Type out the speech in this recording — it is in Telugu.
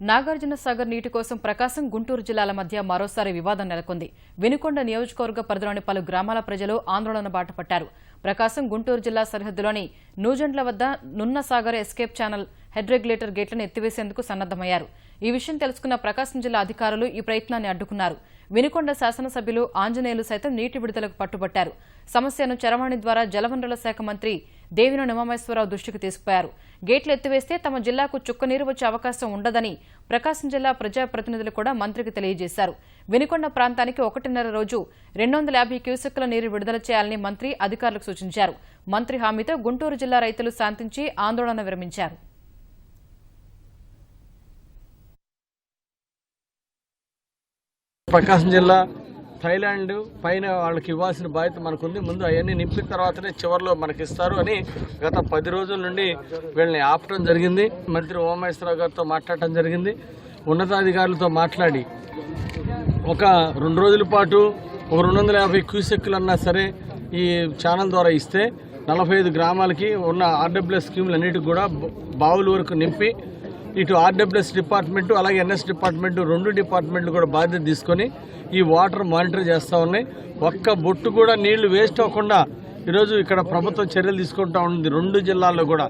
నాగార్జున సాగర్ నీటి కోసం ప్రకాశం గుంటూరు జిల్లాల మధ్య మరోసారి వివాదం నెలకొంది. వినుకొండ నియోజకవర్గ పరిధిలోని పలు గ్రామాల ప్రజలు ఆందోళన బాట పట్టారు ప్రకాశం గుంటూరు జిల్లా సరిహద్దులోని నూజెండ్ల వద్ద నున్న Sagar escape channel head regulator గేట్లను ఎత్తివేసేందుకు సన్నద్దమయ్యారు ఈ విషయం తెలుసుకున్న ప్రకాశం జిల్లా అధికారులు ఈ ప్రయత్నాన్ని అడ్డుకున్నారు. వినుకొండ శాసనసభ్యులు ఆంజనేయులు సైతం నీటి విడుదలకు పట్టుబట్టారు. సమస్యను చరవాణి ద్వారా జలవనరుల శాఖ మంత్రి దేవిని ఉమామేశ్వరరావు దృష్టికి తీసుకుపోయారు. గేట్లు ఎత్తివేస్తే తమ జిల్లాకు చుక్కనీరు వచ్చే అవకాశం ఉండదని ప్రకాశం జిల్లా ప్రజాప్రతినిధులు కూడా మంత్రికి తెలియజేశారు. వినుకొండ ప్రాంతానికి ఒకటిన్నర రోజు రెండు వందల యాభై క్యూసెక్కుల నీరు విడుదల చేయాలని మంత్రి అధికారులకు సూచించారు. మంత్రి హామీతో గుంటూరు జిల్లా రైతులు శాంతించి ఆందోళన విరమించారు. ప్రకాశం జిల్లా థైలాండ్ పైన వాళ్ళకి ఇవ్వాల్సిన బాధ్యత మనకుంది. ముందు అవన్నీ నింపిన తర్వాతనే చివరిలో మనకి ఇస్తారు అని గత పది రోజుల నుండి వీళ్ళని ఆపడం జరిగింది. మంత్రి ఉమామేశ్వరరావు గారితో మాట్లాడటం జరిగింది. ఉన్నతాధికారులతో మాట్లాడి ఒక రెండు రోజుల పాటు ఒక రెండు వందల యాభై క్యూసెక్కులు అన్నా సరే ఈ ఛానల్ ద్వారా ఇస్తే నలభై ఐదు గ్రామాలకి ఉన్న ఆర్డబ్ల్యూఎస్ స్కీములు అన్నిటికి కూడా బావుల వరకు నింపి ఇటు ఆర్డబ్ల్యూఎస్ డిపార్ట్మెంట్ అలాగే ఎన్ఎస్ డిపార్ట్మెంట్ రెండు డిపార్ట్మెంట్లు కూడా బాధ్యత తీసుకొని ఈ వాటర్ మానిటర్ చేస్తూ ఉన్నాయి. ఒక్క బొట్టు కూడా నీళ్ళు వేస్ట్ అవ్వకుండా ఈరోజు ఇక్కడ ప్రభుత్వం చర్యలు తీసుకుంటా ఉంది. రెండు జిల్లాల్లో కూడా.